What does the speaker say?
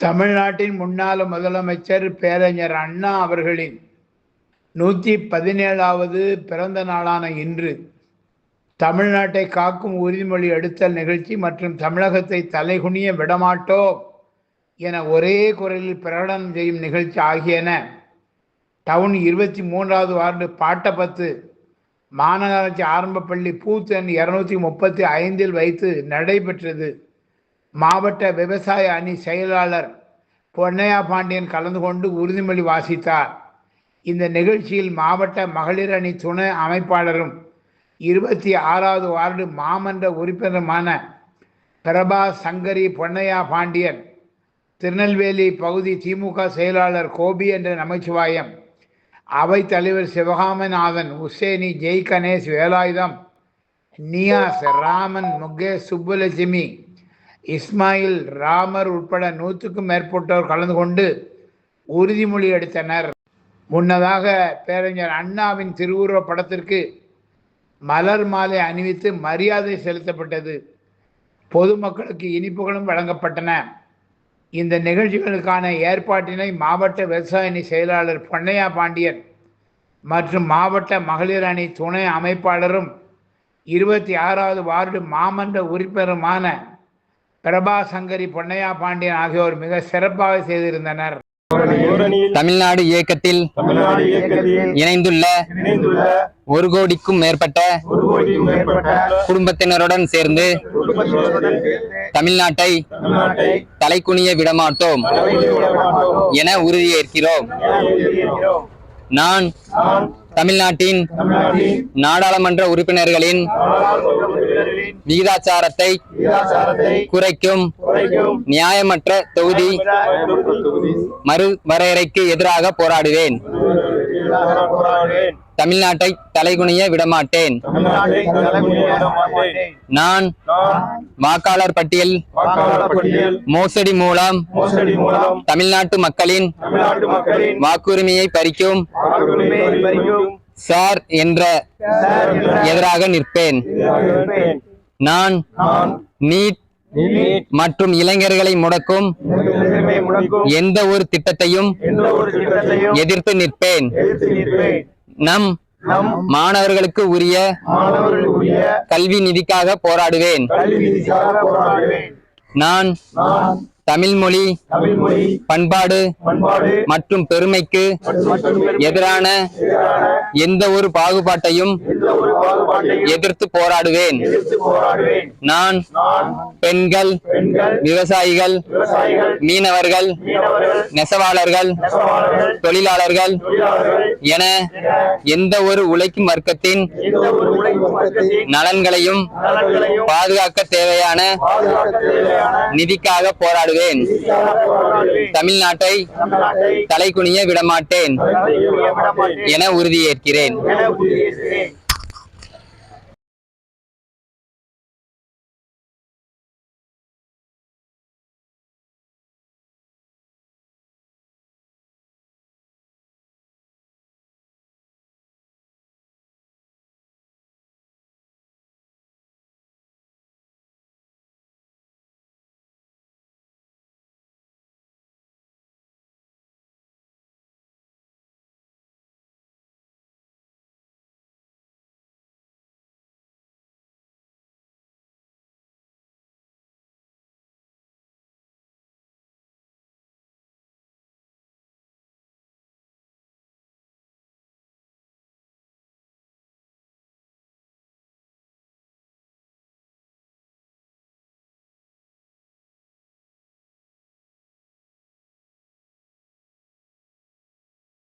தமிழ்நாட்டின் முன்னாள் முதலமைச்சர் பேரறிஞர் அண்ணா அவர்களின் நூற்றி பதினேழாவது பிறந்த நாளான இன்று தமிழ்நாட்டை காக்கும் உறுதிமொழி எடுத்தல் நிகழ்ச்சி மற்றும் தமிழகத்தை தலைகுனிய விடமாட்டோம் என ஒரே குரலில் பிரகடனம் செய்யும் நிகழ்ச்சி ஆகியன டவுன் இருபத்தி மூன்றாவது வார்டு பாட்டப்பத்து மாநகராட்சி ஆரம்பப்பள்ளி பள்ளி இருநூத்தி முப்பத்தி ஐந்தில் வைத்து நடைபெற்றது. மாவட்ட விவசாய அணி செயலாளர் பொன்னையா பாண்டியன் கலந்து கொண்டு உறுதிமொழி வாசித்தார். இந்த நிகழ்ச்சியில் மாவட்ட மகளிர் அணி துணை அமைப்பாளரும் இருபத்தி ஆறாவது வார்டு மாமன்ற உறுப்பினருமான பிரபா சங்கரி பொன்னையா பாண்டியன் திருநெல்வேலி பகுதி திமுக செயலாளர் கோபி என்ற நமச்சிவாயம் அவைத் தலைவர் சிவகாமநாதன் உசேனி ஜெய் கணேஷ் வேலாயுதம் நியாஸ் ராமன் முகேஷ் சுப்புலட்சுமி இஸ்மாயில் ராமர் உட்பட நூற்றுக்கும் மேற்பட்டோர் கலந்து கொண்டு உறுதிமொழி எடுத்தனர் முன்னதாக பேரறிஞர் அண்ணாவின் திருவுருவ படத்திற்கு மலர் மாலை அணிவித்து மரியாதை செலுத்தப்பட்டது. பொதுமக்களுக்கு இனிப்புகளும் வழங்கப்பட்டன. இந்த நிகழ்ச்சிகளுக்கான ஏற்பாட்டினை மாவட்ட விவசாய அணி செயலாளர் பொன்னையா பாண்டியன் மற்றும் மாவட்ட மகளிர் அணி துணை அமைப்பாளரும் இருபத்தி ஆறாவது வார்டு மாமன்ற உறுப்பினருமான பிரபா சங்கரி பொன்னையா பாண்டியன் ஆகியோர் மிக சிறப்பாக செய்திருந்தனர். தமிழ்நாடு இயக்கத்தில் தமிழ்நாடு இயக்கத்தில் இணைந்துள்ள இணைந்துள்ள ஒரு கோடிக்கும் மேற்பட்ட ஒரு கோடிக்கும் மேற்பட்ட குடும்பத்தினருடன் சேர்ந்து தமிழ்நாட்டை தலைக்குனிய விடமாட்டோம் என உறுதியேற்கிறோம். நான் தமிழ்நாட்டின் நாடாளுமன்ற உறுப்பினர்களின் விகிதாச்சாரத்தை குறைக்கும் நியாயமற்ற தொகுதி தொகுதி மறுவரையறைக்கு எதிராக போராடுவேன் போராடுவேன். தமிழ்நாட்டை தலைகுனிய விடமாட்டேன். நான் வாக்காளர் பட்டியல் மோசடி மூலம் தமிழ்நாட்டு மக்களின் வாக்குரிமையை பறிக்கும் சார் என்ற எதிராக நிற்பேன். நான் நீட் மற்றும் இளைஞர்களை முடக்கும் எந்த ஒரு திட்டத்தையும் எதிர்த்து நிற்பேன். நம் மாணவர்களுக்கு உரிய கல்வி நிதிக்காக போராடுவேன். நான் நான் தமிழ் மொழி தமிழ் மொழி பண்பாடு மற்றும் பெருமைக்கு மற்றும் எதிரான எந்த ஒரு பாகுபாட்டையும் எதிர்த்து போராடுவேன். நான் பெண்கள் விவசாயிகள் மீனவர்கள் நெசவாளர்கள் தொழிலாளர்கள் என எந்த ஒரு உழைக்கும் வர்க்கத்தின் நலன்களையும் பாதுகாக்க தேவையான நிதிக்காக போராடுவேன். போராடுவேன் தமிழ்நாட்டை தலைக்குனிய விடமாட்டேன். என உறுதியேற்கிறேன்.